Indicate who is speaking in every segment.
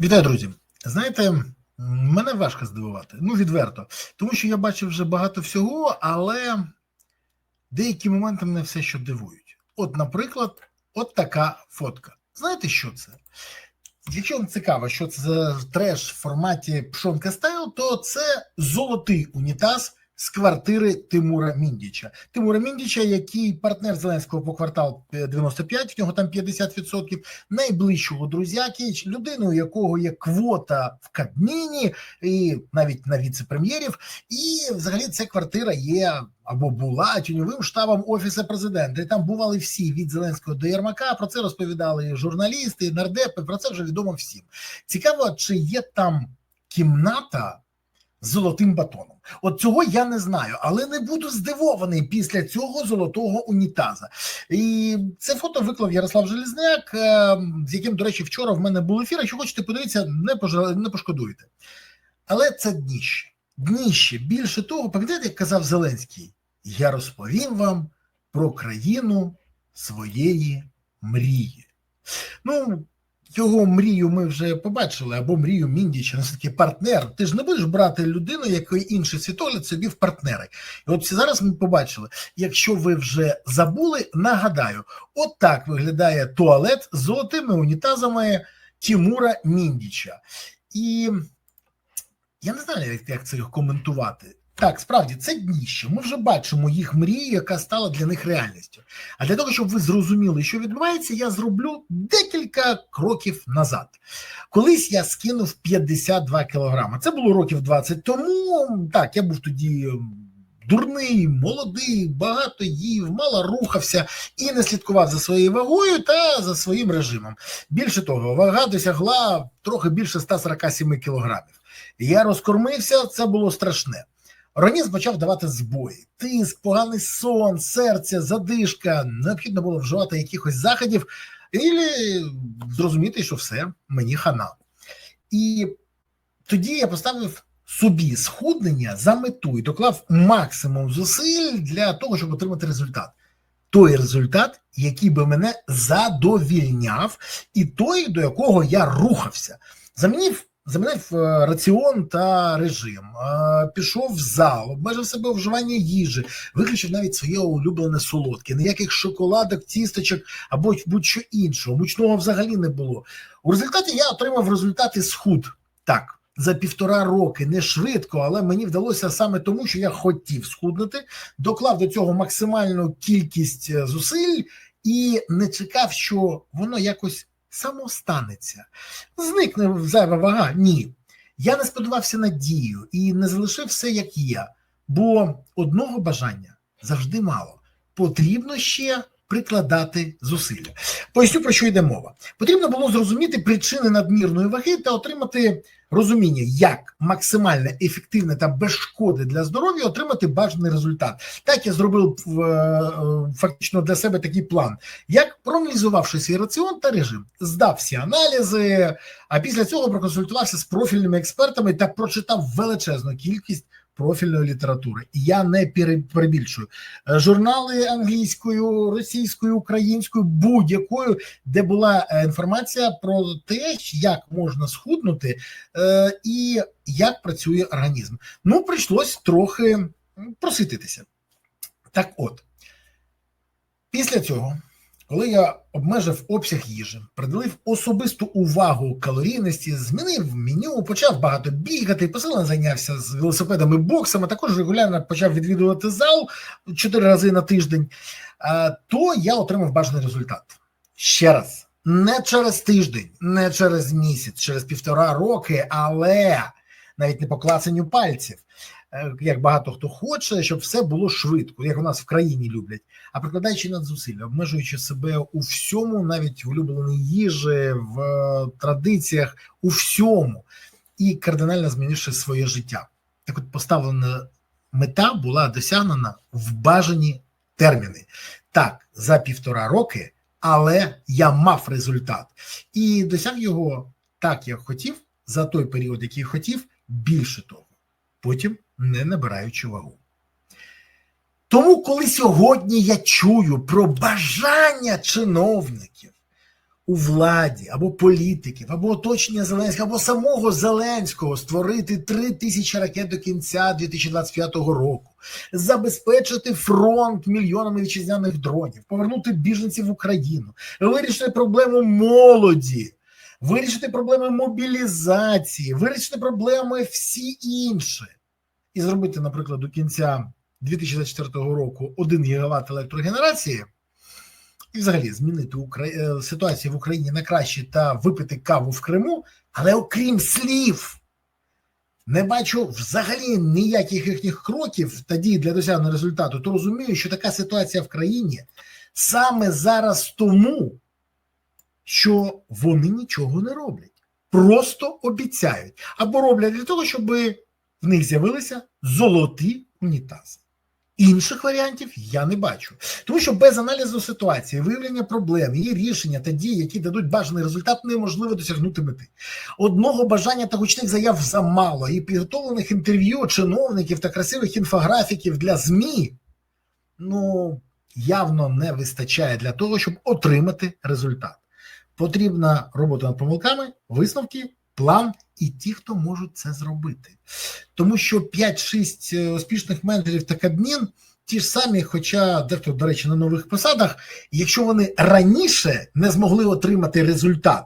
Speaker 1: Вітаю, друзі. Знаєте, мене важко здивувати. Ну, відверто. Тому що я бачив вже багато всього, але деякі моменти мене все ще дивують. От, наприклад, от така фотка. Знаєте, що це? Якщо вам цікаво, що це треш в форматі пшонка стайл, то це золотий унітаз з квартири Тимура Міндіча. Тимура Міндіча, який партнер Зеленського по квартал 95, в нього там 50%, найближчого друзяки, людини, у якого є квота в Кабміні, і навіть на віце-прем'єрів. І взагалі ця квартира є або була тіньовим штабом офісу президента. І там бували всі від Зеленського до Єрмака. Про це розповідали журналісти, нардепи. Про це вже відомо всім. Цікаво, чи є там кімната золотим батоном. От цього я не знаю, але не буду здивований після цього золотого унітаза. І це фото виклав Ярослав Желізняк, е, з яким, до речі, вчора в мене був ефір. Якщо хочете подивитися, не пожа- не пошкодуєте. Але це дніще. Дніще. Більше того, пам'ятаєте, як казав Зеленський, я розповім вам про країну своєї мрії. Ну, його мрію ми вже побачили, або мрію Міндіча, ну, все-таки партнер. Ти ж не будеш брати людину, якої інший світогляд собі в партнери. І от зараз ми побачили, якщо ви вже забули, нагадаю, от так виглядає туалет з золотими унітазами Тімура Міндіча. І я не знаю, як, це коментувати. Так, справді це дніще. Ми вже бачимо їх мрію, яка стала для них реальністю. А для того, щоб ви зрозуміли, що відбувається, я зроблю декілька кроків назад. Колись я скинув 52 кілограми. Це було років 20 тому. Так, я був тоді дурний, молодий, багато їв, мало рухався і не слідкував за своєю вагою та за своїм режимом. Більше того, вага досягла трохи більше 147 кілограмів. Я розкормився, це було страшне. Організм почав давати збої, тиск, поганий сон, серце, задишка. Необхідно було вживати якихось заходів і зрозуміти, що все, мені хана. І тоді я поставив собі схуднення за мету і доклав максимум зусиль для того, щоб отримати результат. Той результат, який би мене задовільняв, і той, до якого я рухався. Замінив замінив е, раціон та режим, е, пішов в зал, обмежив себе у вживанні їжі, виключив навіть своє улюблене солодке, ніяких шоколадок, тісточок або будь-що іншого. Мучного взагалі не було. У результаті я отримав результати схуд. Так. За півтора роки не швидко, але мені вдалося саме тому, що я хотів схуднути, доклав до цього максимальну кількість е, зусиль і не чекав, що воно якось само станеться. Зникне зайва вага? Ні. Я не сподівався на дію і не залишив все як є, бо одного бажання завжди мало. Потрібно ще прикладати зусилля. Поясню, про що йде мова. Потрібно було зрозуміти причини надмірної ваги та отримати розуміння, як максимально ефективно та без шкоди для здоров'я отримати бажаний результат. Так я зробив е, фактично для себе такий план, як проаналізувавши свій раціон та режим, здав всі аналізи, а після цього проконсультувався з профільними експертами та прочитав величезну кількість профільної літератури. І я не перебільшую Е, журнали англійською, російською, українською, будь-якою, де була е, інформація про те, як можна схуднути е, і як працює організм. Ну, прийшлось трохи просвітитися. Так от, після цього. Коли я обмежив обсяг їжі, приділив особисту увагу калорійності, змінив меню, почав багато бігати, посилено зайнявся з велосипедами, боксами, також регулярно почав відвідувати зал чотири рази на тиждень, то я отримав бажаний результат. Ще раз, не через тиждень, не через місяць, через півтора роки, але навіть не по клацанню пальців. Е, як багато хто хоче, щоб все було швидко, як у нас в країні люблять, а прикладаючи надзусилля, обмежуючи себе у всьому, навіть в улюбленій їжі, в традиціях, у всьому, і кардинально змінивши своє життя. Так, от поставлена мета була досягнена в бажані терміни. Так, за півтора роки, але я мав результат і досяг його так, як хотів, за той період, який хотів, більше того. Потім не набираючи вагу. Тому, коли сьогодні я чую про бажання чиновників у владі або політиків, або оточення Зеленського, або самого Зеленського створити 3 тисячі ракет до кінця 2025 року, забезпечити фронт мільйонами вітчизняних дронів, повернути біженців в Україну, вирішити проблему молоді. Вирішити проблеми мобілізації, вирішити проблеми всі інші, і зробити, наприклад, до кінця 2024 року 1 гігават електрогенерації, і взагалі змінити Укра... е, ситуацію в Україні на краще та випити каву в Криму, але окрім слів, не бачу взагалі ніяких їхніх кроків та дій для досягнення результату, то розумію, що така ситуація в країні саме зараз тому, що вони нічого не роблять, просто обіцяють. Або роблять для того, щоб в них з'явилися золоті унітази. Інших варіантів я не бачу, тому що без аналізу ситуації, виявлення проблем, її рішення та дії, які дадуть бажаний результат, неможливо досягнути мети. Одного бажання та гучних заяв замало, і підготовлених інтерв'ю чиновників та красивих інфографіків для ЗМІ ну явно не вистачає для того, щоб отримати результат. Потрібна робота над помилками, висновки, план і ті, хто можуть це зробити. Тому що 5-6 успішних менеджерів та Кабмін ті ж самі, хоча дехто, до речі, на нових посадах, якщо вони раніше не змогли отримати результат,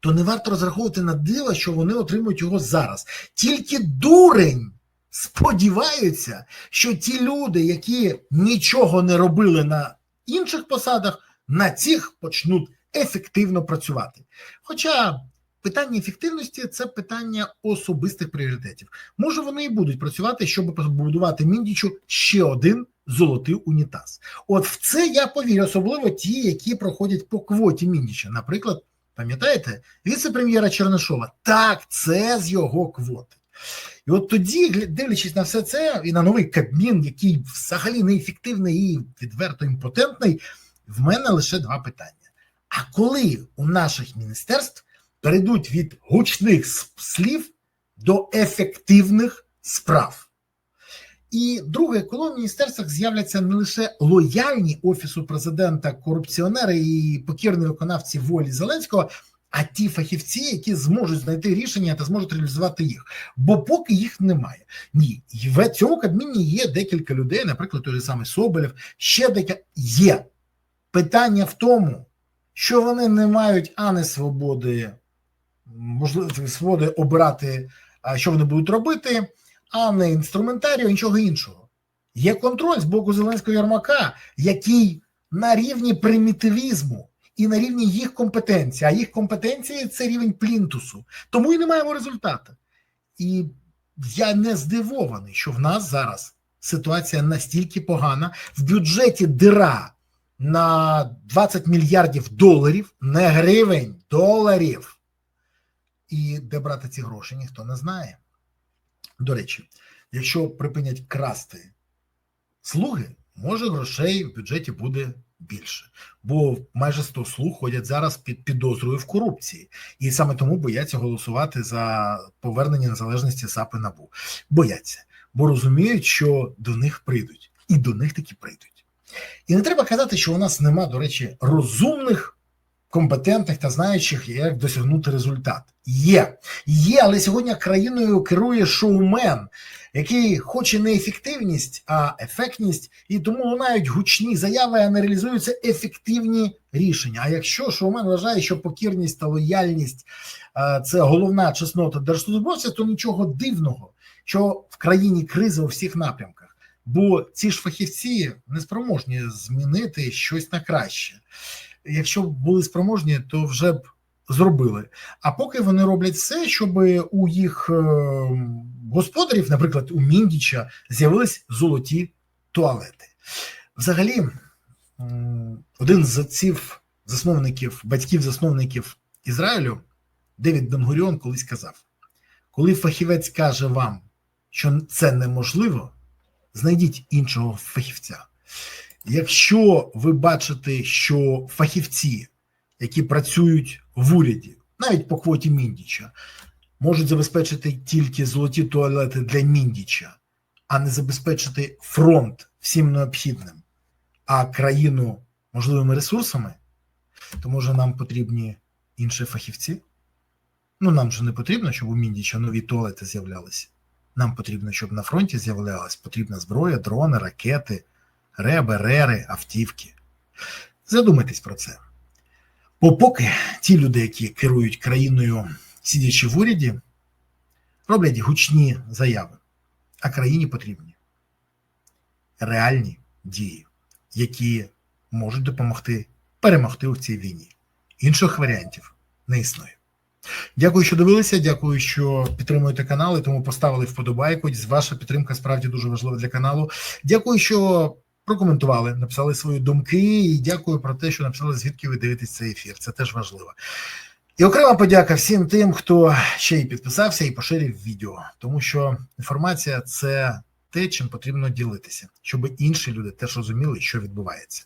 Speaker 1: то не варто розраховувати на диво, що вони отримують його зараз. Тільки дурень сподіваються, що ті люди, які нічого не робили на інших посадах, на цих почнуть ефективно працювати. Хоча питання ефективності це питання особистих пріоритетів. Може, вони і будуть працювати, щоб побудувати міндічу ще один золотий унітаз. От в це я повірю, особливо ті, які проходять по квоті міндіча. Наприклад, пам'ятаєте, віце-прем'єра Чернишова. Так, це з його квоти. І от тоді, дивлячись на все це, і на новий Кабмін, який взагалі неефективний і відверто імпотентний, в мене лише два питання. А коли у наших міністерств перейдуть від гучних слів до ефективних справ? І друге, коли в міністерствах з'являться не лише лояльні офісу президента корупціонери і покірні виконавці волі Зеленського, а ті фахівці, які зможуть знайти рішення та зможуть реалізувати їх. Бо поки їх немає. Ні, в цьому кабміні є декілька людей, наприклад, той же самий Соболєв, ще декілька є. Питання в тому, що вони не мають ані свободи, можливо, свободи обирати, що вони будуть робити, а не інструментарію, нічого іншого. Є контроль з боку Зеленського Ярмака, який на рівні примітивізму і на рівні їх компетенції, а їх компетенції це рівень плінтусу. Тому і не маємо результату. І я не здивований, що в нас зараз ситуація настільки погана, в бюджеті дира на 20 мільярдів доларів, не гривень, доларів. І де брати ці гроші, ніхто не знає. До речі, якщо припинять красти слуги, може грошей в бюджеті буде більше, бо майже 100 слуг ходять зараз під підозрою в корупції, і саме тому бояться голосувати за повернення незалежності САП і НАБУ. Бояться, бо розуміють, що до них прийдуть, і до них таки прийдуть. І не треба казати, що у нас нема, до речі, розумних. Компетентних та знаючих, як досягнути результат. Є, є, але сьогодні країною керує шоумен, який хоче не ефективність, а ефектність, і тому лунають гучні заяви, а не реалізуються ефективні рішення. А якщо шоумен вважає, що покірність та лояльність це головна чеснота держслужбовця, то нічого дивного, що в країні криза у всіх напрямках, бо ці ж фахівці не спроможні змінити щось на краще. Якщо б були спроможні, то вже б зробили. А поки вони роблять все, щоб у їх господарів, наприклад, у Міндіча, з'явились золоті туалети. Взагалі, один з отців засновників, батьків-засновників Ізраїлю, Девід Бенгуріон, колись казав: коли фахівець каже вам, що це неможливо, знайдіть іншого фахівця. Якщо ви бачите, що фахівці, які працюють в уряді, навіть по квоті Міндіча, можуть забезпечити тільки золоті туалети для Міндіча, а не забезпечити фронт всім необхідним, а країну можливими ресурсами, то може нам потрібні інші фахівці? Ну, нам же не потрібно, щоб у Міндіча нові туалети з'являлися. Нам потрібно, щоб на фронті з'являлась потрібна зброя, дрони, ракети, реби, рери, автівки. Задумайтесь про це. Бо поки ті люди, які керують країною, сидячи в уряді, роблять гучні заяви, а країні потрібні реальні дії, які можуть допомогти перемогти у цій війні. Інших варіантів не існує. Дякую, що дивилися. Дякую, що підтримуєте канал і тому поставили вподобайку. Ваша підтримка справді дуже важлива для каналу. Дякую, що прокоментували, написали свої думки, і дякую про те, що написали, звідки ви дивитесь цей ефір. Це теж важливо. І окрема подяка всім тим, хто ще й підписався і поширив відео, тому що інформація це те, чим потрібно ділитися, щоб інші люди теж розуміли, що відбувається.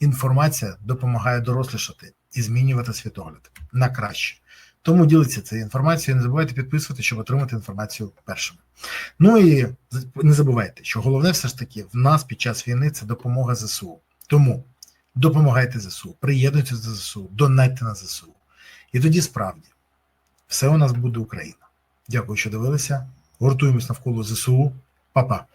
Speaker 1: Інформація допомагає дорослішати і змінювати світогляд на краще. Тому діліться цією інформацією. Не забувайте підписувати, щоб отримати інформацію першими. Ну і не забувайте, що головне все ж таки в нас під час війни це допомога ЗСУ. Тому допомагайте ЗСУ, приєднуйтесь до ЗСУ, донайте на ЗСУ. І тоді справді все у нас буде Україна. Дякую, що дивилися. Гуртуємось навколо ЗСУ. Па-па.